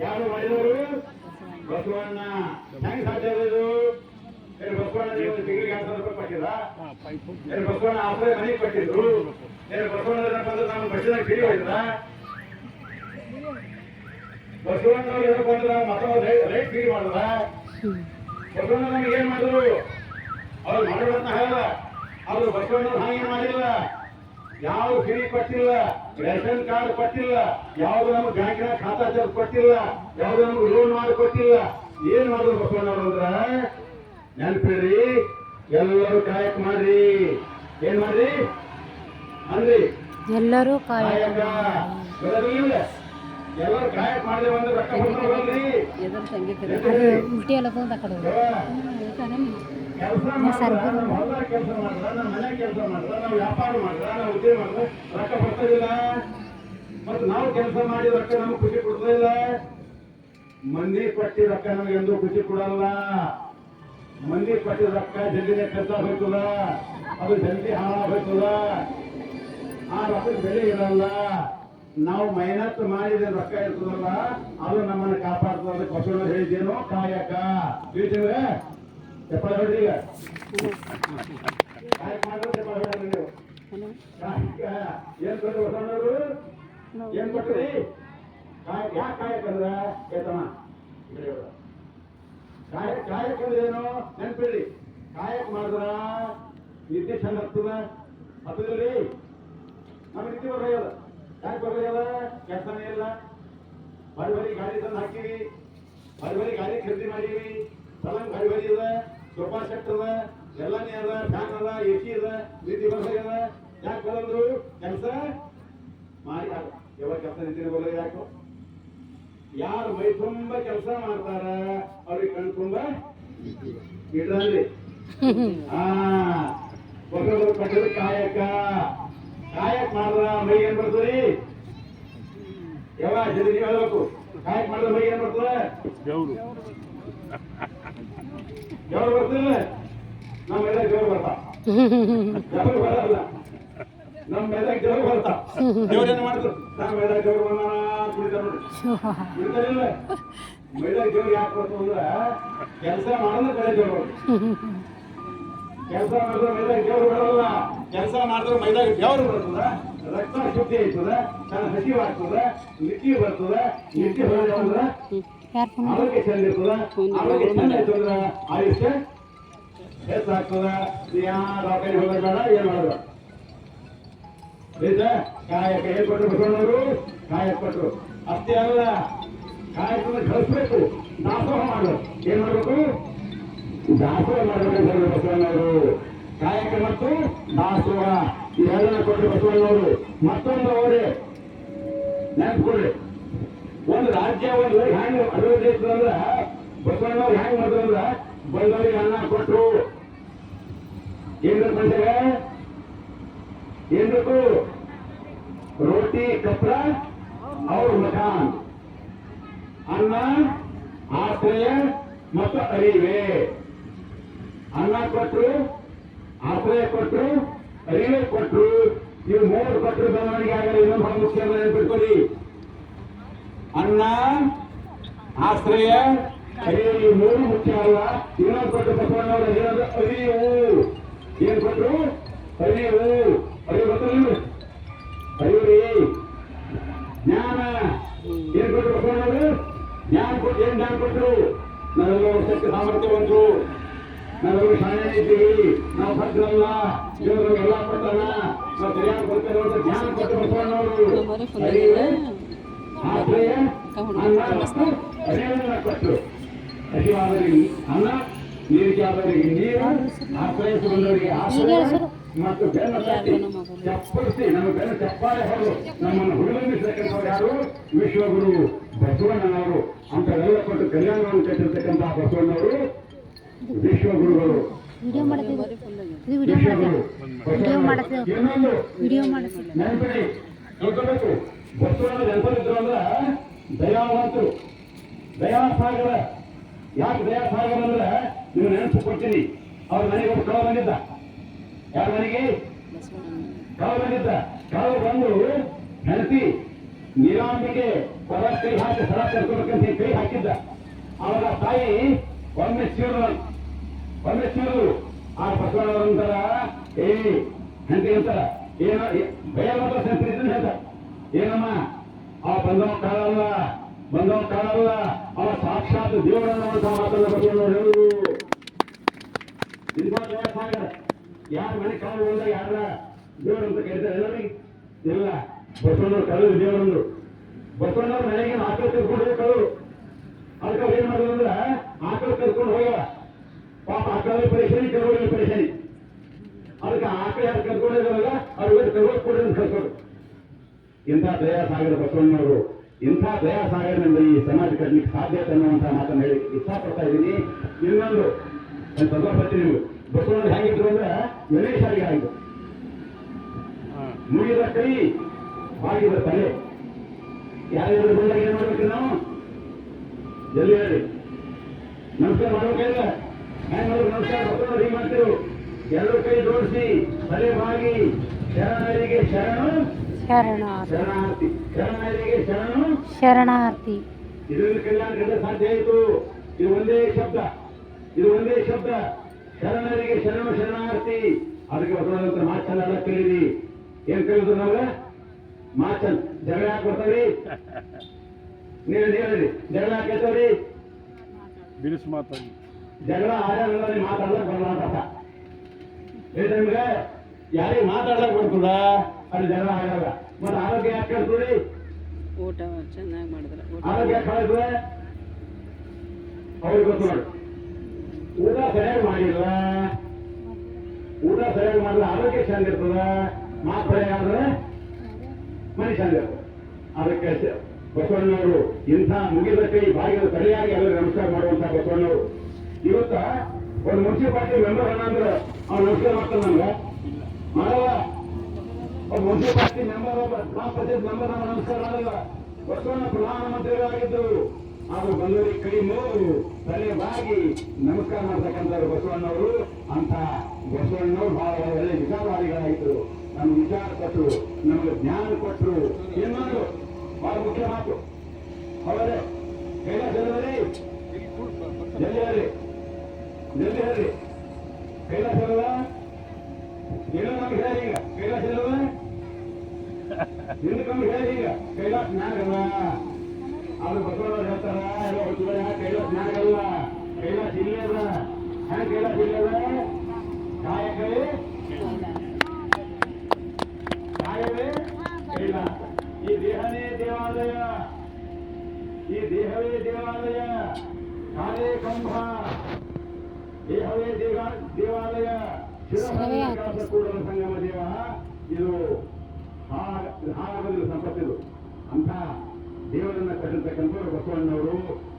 ಯಾರು? ಮಾಡಿದವರು ಬಸವಣ್ಣ. ಹೆಂಗ್ ಸಾಧ್ಯ ಆಗೋದು ಏನು ಬಸವಣ್ಣ ತಿಂಗಳಿಗೆ ಎರಡು ಸಾವಿರ ಬಸವಣ್ಣ ಆಶ್ರಯ ಮನೆಗೆ ಕೊಟ್ಟಿದ್ರು. ಏನು ಬಸವಣ್ಣ ನಾವು ಬಸ್ಸಿನಾಗ ಫ್ರೀ ಹೋಯ್ತದ ಬಸವಣ್ಣವ್ರು ಏನಪ್ಪ ಅಂದ್ರೆ ಮತ್ತೊಂದು ರೈಟ್ ಫ್ರೀ ಮಾಡಿದ್ರ? ಬಸವಣ್ಣ ನಮ್ಗೆ ಏನ್ ಮಾಡಿದ್ರು? ಅವ್ರು ಮಾಡೋದನ್ನ ಹೇಳಲ್ಲ. ಅವ್ರು ಬಸವಣ್ಣವ್ರು ಹಾಗೆ ಮಾಡಿಲ್ಲ. ಯಾವ ಫ್ರೀ ಕೊಟ್ಟಿಲ್ಲ. ರೇಷನ್ ಕಾರ್ಡ್ ಕೊಟ್ಟಿಲ್ಲ ಯಾವ್ದು ನಮ್ಗೆ ಬ್ಯಾಂಕಿನ ಖಾತಾ ತೆರೆದು ಕೊಟ್ಟಿಲ್ಲ ಯಾವ್ದು ನಮ್ಗೆ ಲೋನ್ ಮಾಡಿ ಕೊಟ್ಟಿಲ್ಲ. ಏನ್ ಮಾಡಿದ್ರು ಬಸವಣ್ಣವ್ರು ನೆನ್ಪಿಡ್ರಿ ಎಲ್ಲರೂ ಕಾಯಕ್ ಮಾಡ್ರಿ. ಏನ್ ಮಾಡ್ರಿ? ಅಂದ್ರಿ ಎಲ್ಲರೂ ಕಾಯ ಕಾಯಕ. ಎಲ್ಲರೂ ಕಾಯಕ್ ಮಾಡಿದ್ರೆ ಒಂದು ರೊಕ್ಕ ಉಲ್ಟಿ ಎಲ್ಲ ಕಡೆ ಕೆಲಸ ಮಾಡಿದ್ರ ನಮ್ಮ ಹೊಲ ಕೆಲಸ ಮಾಡಿದ್ರ ನಮ್ಮ ಮನೆ ಕೆಲಸ ಮಾಡಿದ್ರ ನಾವು ವ್ಯಾಪಾರ ಮಾಡಿದ್ರ ನಾವು ಉದ್ಯೋಗ ಮಾಡಿದ್ರ ರೊಕ್ಕ ಬರ್ತಾರಿಲ್ಲ ಮತ್ತೆ ನಾವು ಕೆಲಸ ಮಾಡಿ ರೊಕ್ಕ ನಮ್ಗೆ ಖುಷಿ ಕೊಡ್ತಿಲ್ಲ ಮಂದಿ ಪಟ್ಟಿ ರೊಕ್ಕ ನಮ್ಗೆ ಎಂದೂ ಖುಷಿ ಕೊಡಲ್ಲ. ಮಂದಿ ಪಟ್ಟಿ ರೊಕ್ಕ ಜಲ್ದಿನೇ ಖರ್ಚ ಹೋಯ್ತದ ಅದು ಜಲ್ದಿ ಹಾಳಾಗ್ತದ ಆ ರೊಕ್ಕದ ಬೆಲೆ ಇರಲ್ಲ. ನಾವು ಮೈನತ್ ಮಾಡಿದ ರೊಕ್ಕ ಇರ್ತದಲ್ಲ ಅದು ನಮ್ಮನ್ನು ಕಾಪಾಡ್ತದ. ಅದಕ್ಕೆ ಬಸವಣ್ಣ ಹೇಳಿದ್ದೇನು ಕಾಯಕ. ತಿಳಿತೀವಿ ಚಪ್ಪಾಳೆ ಹೊಡ್ರಿ ಈಗ ಚಪ್ಪಾಳೆ ಹೊಡ್ರಿ ನೀವು ಏನ್ ಕೊಟ್ರು ಬಸವಣ್ಣವರು ಏನ್ ಕೊಟ್ರಿ? ಯಾಕೆ ಕಾಯಕ ಅಂದ್ರ ಕೇತಮ್ಮ ಕಾಯಕ ಏನು ನೆನ್ಪಿಡ್ರಿ. ಕಾಯಕ ಮಾಡಿದ್ರ ನಿದ್ದೆ ಚಂದ ಹತ್ತದ ಹತ್ತದ್ರಿ ನಮ್ಗೆ ನಿದ್ದೆ ಬರೋಲ್ಲ ಯಾಕೆ ಬರೋಲ್ಲ ಕೆಲಸನೇ ಇಲ್ಲ. ಬರಿ ಬರಿ ಗಾಡಿ ತಂದು ಹಾಕಿವಿ. ಬರಿ ಬರಿ ಗಾಡಿ ಖರೀದಿ ಮಾಡೀವಿ. ಪಲಂಗ್ ಬರಿ ಬರಿ ಅದ. ಸೋಫಾ ಸೆಟ್ ಅದ, ಎಲ್ಲನೇ ಅದ ಫ್ಯಾನ್ ಅದ, ಎ ಸಿ ಅದ ಬಸ್ ಅದ. ಯಾಕೆ ಬರಂದ್ರು ಕೆಲಸ ಮಾಡಿ ಯಾವಾಗ ಕೆಲಸ ನಿಂತಿನ ಬರೋದು ಯಾಕೆ? ಯಾರು ಮೈ ತುಂಬ ಕೆಲಸ ಮಾಡ್ತಾರ, ಅವ್ರಿಗೆ ಕಣ್ ತುಂಬ ಇಡ್ರಿ ಆ ಒಬ್ಬೊಬ್ಬರು ಪಟ್ಟದ ಕಾಯಕ. ಕಾಯಕ ಮಾಡ್ರ ಮೈ ಏನ್ ಬರ್ತದ್ರಿ? ಯಾವ ಜನ ನೀವು ಹೇಳ್ಬೇಕು? ಕಾಯಕ ಮಾಡಿದ್ರ ಮೈ ಏನ್ ಬರ್ತದ? ಯಾವ್ದು ಬರ್ತಿಲ್ಲ ನಮ್ಮ ಎಲ್ಲ ದೇವ್ರು ಬರ್ತಾ? ಯಾರು ಬರಲ್ಲ? ನಮ್ಮ ಮೇದಾಗ ದೇವ್ರು ಬರ್ತಾ? ದೇವ್ರು ಏನು ಮಾಡಿದ್ರು? ನಮ್ಮ ಮೇದಾಗ ದೇವ್ರು ಬಂದಾನ ಕುಡಿತಾರ ನೋಡಿ. ಕುಡಿತಾರಿಲ್ಲ ಮೇದಾಗ ಯಾಕೆ ಬರ್ತು ಅಂದ್ರ, ಕೆಲಸ ಮಾಡಿದ್ರೆ ಕಡೆ ದೇವ್ರು ಕೆಲಸ ಮಾಡಿದ್ರೆ ಮೈದಾಗ ದೇವ್ರು ಬರಲ್ಲ. ಕೆಲಸ ಮಾಡಿದ್ರೆ ಮೈದಾಗ ದೇವ್ರು ಬರ್ತದ. ರಕ್ತ ಶುದ್ಧಿ ಆಯ್ತದ. ತನ್ನ ಹಸಿವು ಆಗ್ತದ ನಿಕ್ಕಿ ಬರ್ತದ. ನಿಕ್ಕಿ ಹೋದ್ರೆ ಯಾರು ಫೋನ್ ಕಾಯಕ ಬಸವಣ್ಣವರು ಕಾಯಕ ಅಷ್ಟೇ ಅಲ್ಲ ಕಾಯಕವನ್ನು ಕಳಿಸ್ಬೇಕು. ದಾಸೋಹ ಮಾಡು. ಏನ್ ಮಾಡ್ಬೇಕು? ದಾಸೋಹ ಮಾಡಬೇಕು ಬಸವಣ್ಣವರು ಕಾಯಕ ಮತ್ತು ದಾಸೋಹ. ಇವೆಲ್ಲ ಕೊಟ್ಟರು ಬಸವಣ್ಣವರು ಮತ್ತೊಂದು ಅವರೇ ನೆನ್ಸ್ಕೊಳ್ರಿ ಒಂದು ರಾಜ್ಯ ಒಂದು ಹ್ಯಾಂಗ್ ಅಭಿವೃದ್ಧಿ ಅಂದ್ರ ಬಸವಣ್ಣವ್ರು ಹ್ಯಾಂಗ್ ಮಾಡಿದ್ರಂದ್ರ ಬಂದವರಿಗೆ ಅನ್ನ ಕೊಟ್ಟರು ಕೇಂದ್ರ ಬೇಕು ಎಂದಕ್ಕೂ ರೊಟ್ಟಿ ಕಪ್ರ, ಅವ್ರ ಮಕಾನ್ ಅನ್ನ ಆಶ್ರಯ ಮತ್ತು ಅರಿವೆ. ಅನ್ನ ಕೊಟ್ಟರು ಆಶ್ರಯ ಕೊಟ್ಟರು ಅರಿವೆ ಕೊಟ್ಟರು ಇವು ಮೂರು ಕೊಟ್ಟರು ಬೆಳವಣಿಗೆ ಆಗಲಿ, ಇನ್ನೊಂದು ಮುಖ್ಯ ನೆನ್ಪಿಟ್ಕೊಳ್ಳಿ ಅನ್ನ ಆಶ್ರಯ ಈ ಮೂರು ಮುಖ್ಯ ಅಲ್ಲ ಇನ್ನೊಂದು ಕೊಟ್ಟು ಬಸವಣ್ಣವರು ಏನಂದ್ರೆ ಅರಿವು ಏನ್ ಕೊಟ್ರು? ಅರಿವು ಅರಿವು ಗೊತ್ತಿಲ್ಲ ಅರಿವ್ರಿ ಜ್ಞಾನ. ಏನ್ ಕೊಟ್ರು ಬಸವಣ್ಣವರು ಜ್ಞಾನ ಕೊಟ್ಟು ಏನ್ ಜ್ಞಾನ ಕೊಟ್ರು? ನಾವೆಲ್ಲ ಸಾಮರ್ಥ್ಯವಂತರು ನಾವೆಲ್ಲರೂ ಶಾಣೆ ಇದ್ದೀವಿ. ನಾವು ಭದ್ರಲ್ಲ ಎಲ್ಲ ಕೊಟ್ಟಾನ ನಾವು ಸರಿಯಾಗಿ ಕೊಡ್ತೇವೆ ಜ್ಞಾನ ಕೊಟ್ಟು ಬಸವಣ್ಣವರು ಹಸಿವಾದವರಿಗೆ ಅನ್ನ ನೀರಿಗೆ ಆದವರಿಗೆ ನೀರು ಆಶ್ರಯಿಸಿ ಬಂದವರಿಗೆ ಆಶ್ರಯ ಮತ್ತು ಬೆನ್ನ ತಟ್ಟಿ ಚಪ್ಪಳಿಸಿ ನಮ್ಮ ಬೆನ್ನ ಚಪ್ಪಾಳೆ ಹೊಡೆದು ನಮ್ಮನ್ನು ಹುಡುಗಿಸತಕ್ಕಂಥವ್ರು ಯಾರು ವಿಶ್ವಗುರು ಬಸವಣ್ಣನವರು ಅಂತವೆಲ್ಲ ಕೊಟ್ಟು ಕಲ್ಯಾಣವನ್ನು ಕಟ್ಟಿರ್ತಕ್ಕಂತಹ ಬಸವಣ್ಣವರು ವಿಶ್ವಗುರುಗಳು ವಿಡಿಯೋ ವಿಡಿಯೋ ವಿಡಿಯೋ ವಿಡಿಯೋ ತಿಳ್ಕೊಬೇಕು. ಬಸವಣ್ಣ ನೆನಪಲ್ಲಿದ್ರು ಅಂದ್ರ ದಯಾವಂತರು. ದಯಾಸಾಗರ. ಯಾಕೆ ದಯಾಸಾಗರ ಅಂದ್ರೆ ನೀವು ನೆನಪು ಕೊಡ್ತೀನಿ. ಅವ್ರ ಮನೆಗೆ ಒಬ್ಬ ಕಳ ಬಂದಿದ್ದ. ಯಾರ ಮನೆಗೆ? ಕಳ ಬಂದಿದ್ದ. ಕಳ ಬಂದು ಹೆಂಡತಿ ನೀರಾಂಬಿಕೆ ಹೊರ ಕೈ ಹಾಕಿ ಸರ ತರ್ಕೋಬೇಕಂತ ಕೈ ಹಾಕಿದ್ದ. ಅವಾಗ ತಾಯಿ ಒಮ್ಮೆ ಸೀರು ಒಮ್ಮೆ ಸೀರು ಆ ಬಸವಣ್ಣವರಂತಾರ ಏ ಅಂತ ಅಂತಾರ ಏನ ಮಾತ್ರ ಸಂಸ್ಕೃತಿ ಹೇಳ್ತ ಏನಮ್ಮ? ಆ ಬಂದವ ಕಾಳಲ್ಲ ಬಂದವ ಕಾಳಲ್ಲ ಅವ ಸಾಕ್ಷಾತ್ ದೇವರನ್ನ ಮಾತನ್ನ ಬಗ್ಗೆ ಹೇಳುದು. ಇಂಥ ದೇವಸ್ಥಾನ ಯಾರ ಮನೆ ಕಾಲು ಹೋದ ಯಾರ ದೇವರು ಅಂತ ಕರೀತಾರೆ ಎಲ್ಲರಿಗೆ ಇಲ್ಲ. ಬಸವಣ್ಣವ್ರು ಕಳೆದು ದೇವರಂದು ಬಸವಣ್ಣವ್ರ ಮನೆಗೆ ಆಕಳು ಕರ್ಕೊಂಡು ಹೋಗಿ ಕಳೆದು ಅದಕ್ಕೆ ಏನ್ ಮಾಡೋದು ಅಂದ್ರೆ ಆಕಳು ಕರ್ಕೊಂಡು ಹೋಗ. ಪಾಪ ಆಕಳ ಪರೇಶಾನಿ ಕೆಲವರಿಗೆ ಪರೇಶಾನಿ ಅದಕ್ಕೆ ಆಕಳ ಯಾರು ಕರ್ಕೊಂಡು ಹೋಗಲ್ಲ ಅವ್ರಿಗೆ ಕರ್ಕೊಂಡು ಕೊಡಿ ಅಂತ ಕರ್ಕೊಂಡು ಇಂಥ ದಯಾಸಾಗರ ಬಸವಣ್ಣವರು, ಇಂಥ ದಯಾಸಾಗರನಿಂದ ಈ ಸಮಾಜ ಕಟ್ಟಲಿಕ್ಕೆ ಸಾಧ್ಯತೆ ಅನ್ನುವಂಥ ಮಾತನ್ನು ಹೇಳಿ ಇಷ್ಟಪಡ್ತಾ ಇದ್ದೀನಿ. ಇನ್ನೊಂದು ಬರ್ತೀನಿ ನೀವು ಬಸವಣ್ಣ ಹೇಗಿದ್ರು ಅಂದ್ರೆ ಗಣೇಶರಿಗೆ ಆಯಿತು ಮುಗಿದ ಕೈ, ಬಾಗಿದ ತಲೆ. ಯಾರ್ಯಾರು ಬಂದಾಗ ಏನ್ ಮಾಡ್ಬೇಕು ನಾವು? ಎಲ್ಲಿ ಹೇಳಿ? ನಮಸ್ಕಾರ ಮಾಡ್ಬೇಕಿಲ್ಲ ಹೆಂಗ್? ಮಾಡಿದ್ರು ನಮಸ್ಕಾರ, ಬಸವಣ್ಣ ಹೀಗೆ ಮಾಡ್ತಿರು? ಎರಡು ಕೈ ಜೋಡಿಸಿ, ತಲೆ ಬಾಗಿ, ಶರಣರಿಗೆ ಶರಣು. ಶರಣಾರ್ಥಿ. ಶರಣಾರ್ಥಿ. ಸಾಧ್ಯ ಆಯಿತು. ಇದು ಒಂದೇ ಶಬ್ದ. ಇದು ಒಂದೇ ಶಬ್ದ. ಶರಣರಿಗೆ ಶರಣ ಶರಣಾರ್ಥಿ. ಅದಕ್ಕೆ ಬಸವನಂತರ ಮಾಚನ್ ಅಲ್ಲ ಕೇಳಿರಿ ಏನ್ ಕೇಳಿದ್ರು ನಾವ ಮಾಚನ್ ಜಗಳ ಯಾಕೆ ಬರ್ತಾವ್ರಿ ನೀವು ಹೇಳಿ ಜಗಳ ಯಾಕೆ ಬಿರುಸು ಮಾತಾಡಿ. ಜಗಳ ಆಡಲ್ಲ ಮಾತಾಡ್ಲಕ್ ಬರಲ್ಲ ಅಂತ ನಿಮ್ಗೆ? ಯಾರಿಗೆ ಮಾತಾಡ್ಲಕ್ ಬರ್ತದ ಅಲ್ಲಿ ಜಗಳ ಆಗಲ್ಲ ಮತ್ತೆ ಆರೋಗ್ಯ ಯಾಕೆ ಕೇಳ್ತೀರಿ? ಊಟ ಚೆನ್ನಾಗಿ ಮಾಡಿದ್ರೆ. ಆರೋಗ್ಯ ಕಳೆದ್ರೆ ಅವ್ರಿಗೆ ಗೊತ್ತು ನೋಡಿ. ಊಟ ಸರಿಯಾಗಿ ಮಾಡಿಲ್ಲ ಊಟ ಸರಿಯಾಗಿ ಮಾಡಿದ್ರೆ ಆರೋಗ್ಯ ಚಂದ ಇರ್ತದ ಮಾತು ಆದ್ರೆ ಮನೆ ಚಂದ ಇರ್ತದೆ ಅದಕ್ಕೆ ಬಸವಣ್ಣವರು ಇಂಥ ಮುಗಿದ ಕೈ ಬಾಗಿಲು ಸರಿಯಾಗಿ ಎಲ್ಲರಿಗೂ ನಮಸ್ಕಾರ ಮಾಡುವಂತ ಬಸವಣ್ಣವರು ಇವತ್ತ ಒಂದು ಮುನ್ಸಿಪಾಲಿಟಿ ಮೆಂಬರ್ ಅಣ್ಣ ಅಂದ್ರೆ ಅವ್ನು ನಮಸ್ಕಾರ ಮಾಡ್ತಾನೆ ನಮ್ಗೆ? ಮಾಡಲ್ಲ ಒಬ್ಬ ಪಾರ್ಟಿ ಮೆಂಬರ್ ಪಂಚಾಯತ್ ಮೆಂಬರ್ ಮಾಡಲ್ಲ ಬಸವಣ್ಣ ಪ್ರಧಾನಮಂತ್ರಿಗಳಾಗಿದ್ದರು ಅವರು ಬಂದವರಿಗೆ ಕೈ ನೋವು ತಲೆ ಬಾಗಿ ನಮಸ್ಕಾರ ಮಾಡ್ತಕ್ಕಂಥವ್ರು ಬಸವಣ್ಣವರು. ಅಂತ ಬಸವಣ್ಣವ್ರು ಬಹಳ ಒಳ್ಳೆ ವಿಚಾರವಾದಿಗಳಾಗಿದ್ದರು ನಮ್ಗೆ ವಿಚಾರ ಕೊಟ್ಟರು ನಮಗೆ ಜ್ಞಾನ ಕೊಟ್ಟರು ಇನ್ನೊಂದು ಬಹಳ ಮುಖ್ಯ ಮಾತು. ಅವರೇ ಕೈಲಾಸ ಜಲ್ಲಿ ಕೈಲಾಸ ಅಲ್ವಾ ಏನೋ ನಮ್ಗೆ ಹೇಳಿ ಈಗ? ಕೈಲಾಸ ಇಲ್ಲವ ಹಿಂದಕ್ಕೆ ನಮ್ಗೆ ಹೇಳಿ ಈಗ. ಕೈಲಾಸ ಜ್ಞಾನಗಲ್ಲ ಅವ್ರು ಬಸವಣ್ಣ ಹೇಳ್ತಾರ ಎಲ್ಲ ಹುಚ್ಚುಗಳ ಕೈಲಾಸ ಜ್ಞಾನಗಲ್ಲ ಕೈಲಾಸ ಇಲ್ಲೇ ಅದ ಹ್ಯಾಂಗ ಕೈಲಾಸ ಇಲ್ಲೇ ಅದ ಕಾಯಕವೇ ಕಾಯವೇ ಕೈಲಾಸ ಈ ದೇಹನೇ ದೇವಾಲಯ. ಈ ದೇಹವೇ ದೇವಾಲಯ. ಕಾಲೇ ಕಂಬ. ದೇಹವೇ ದೇವ, ದೇವಾಲಯ. ಸರಿ ಆಯ್ತು. ಶಿರಸ್ಸು ಕೂಡಲ ಸಂಗಮ ದೇವ. ಇದು ಹಾಳಾಗೋದಿಲ್ಲ ಸಂಪತ್ತಿದು ಅಂತ ದೇವರನ್ನ ಕಟ್ಟಿರ್ತಕ್ಕಂಥವ್ರು ಬಸವಣ್ಣವರು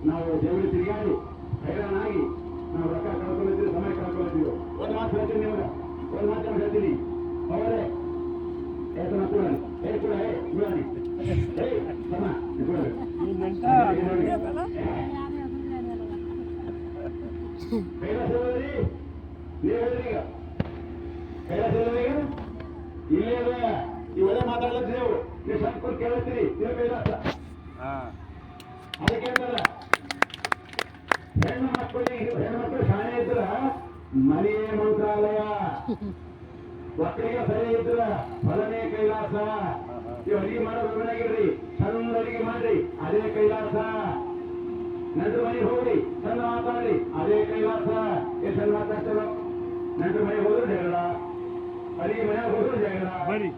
ನಾವು ದೇವರಿಗೆ ತಿರುಗಾಡಿ ಹೈರಾಣಾಗಿ ನಾವು ರೊಕ್ಕ ಕಳ್ಕೊಂಡಿದ್ದೀವಿ ಸಮಯ ಕಳ್ಕೊಂಡಿದ್ದೀವಿ ಒಂದು ಮಾತು ಹೇಳ್ತೀನಿ ನಿಮ್ಗೆ. ಒಂದು ಮಾತು ಹೇಳ್ತೀನಿ. ಅವರೇ ಏತನ ಕೂಡ ಏ ಕೂಡ ಏ ಬಿಡಾನಿ ಏ ಸಮ ಇಲ್ಲೇ ಮಾತಾಡ್ಲತ್ತೀರಿ ನೀವು. ನೀವು ಸ್ವಲ್ಪ ಕೈಲಾಸ ಹಾಂ. ಅದಕ್ಕೆ ಹೆಣ್ಣು ಮಕ್ಕಳಿಗೆ ಹೆಣ್ಣು ಮಕ್ಕಳು ಶಾಣೆ ಇದ್ರ ಮನೆಯೇ ಮಂತ್ರಾಲಯ. ಒಕ್ಕಲಿಗೆ ಸರಿ ಇದ್ರ ಫಲನೇ ಕೈಲಾಸ. ನೀವು ಅಡಿಗೆ ಮಾಡೋ ಮನೆಗಿರ್ರಿ ಚಂದ ಅಡಿಗೆ ಮಾಡ್ರಿ ಅದೇ ಕೈಲಾಸ. ನಂತರ ಮನೆಗೆ ಹೋಗ್ರಿ ಚಂದ ಮಾತಾಡ್ರಿ ಅದೇ ಕೈಲಾಸ. ಎಷ್ಟು ಚಂದ ಮಾತಾಡ್ತಾರೋ? ನಂತರ ಮನೆಗೆ ಹೋದ್ರು ಜಗಳ. ಅಡಿಗೆ ಮನೆಗೆ ಹೋದ್ರು ಜಗಳ. ಬರ್ರಿ.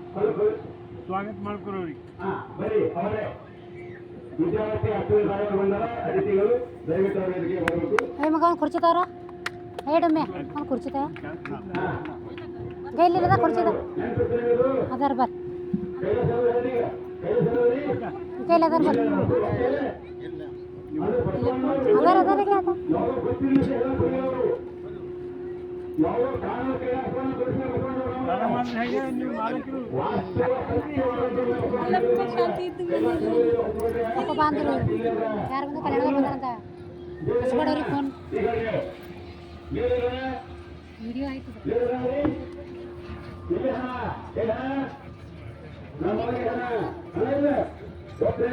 ಸ್ವಾಗತ ಮಾಡ್ಕೊಳ್ಳೋರಿ ಹಾ ಬರೀ ಅವರೇ ವಿದ್ಯಾರ್ಥಿ ಹತ್ತು ಸಾವಿರ ಬಂದರ ಅತಿಥಿಗಳು ದಯವಿಟ್ಟು ಅವರ ಎದುರಿಗೆ ಬರಬೇಕು ಏ ಮಗ ಒಂದು ಕುರ್ಚಿ ಹೇಳಮ್ಮೆ ಅವ್ನು ಕುರ್ಚಿತ ಒಂದು ಕುರ್ಚಿದ? ಅದಾರ ಬರ್. ಕೈಲಿ ಅದಾರ ಬರ್ ಅದಾರ ಅದಾರ ಈಗ ಅದ ಯಾವ ಗೊತ್ತಿಲ್ಲ ಎಲ್ಲ ಕುಡಿಯೋರು ಯಾವ ಕಾರಣ ಕೈಲಾಸವನ್ನು ತೋರಿಸಿದ ಬಸವಣ್ಣನವರು ಸ್ನಾನ ಮಾಡಿದ್ರೆ ಹೇಗೆ ನೀವು ಮಾಲಕರು ವಾಸ್ತವ ಸತ್ಯವಾದದ್ದು ಕೈಲಾಸ ಹೇಳಿ, ಒಬ್ಬರಿಗೆ ಅಪ್ಪ ಬಾಂದ್ರು ಯಾರು ಬಂದು ಕಲ್ಯಾಣ ಬಂದಾರಂತ ಹಚ್ಬೇಡವ್ರಿ ಫೋನ್ ಹೀಗಾಗಿ ಬೇರೆ ವಿಡಿಯೋ ಆಯ್ತು ನಮ್ಮ ಒಬ್ರೇ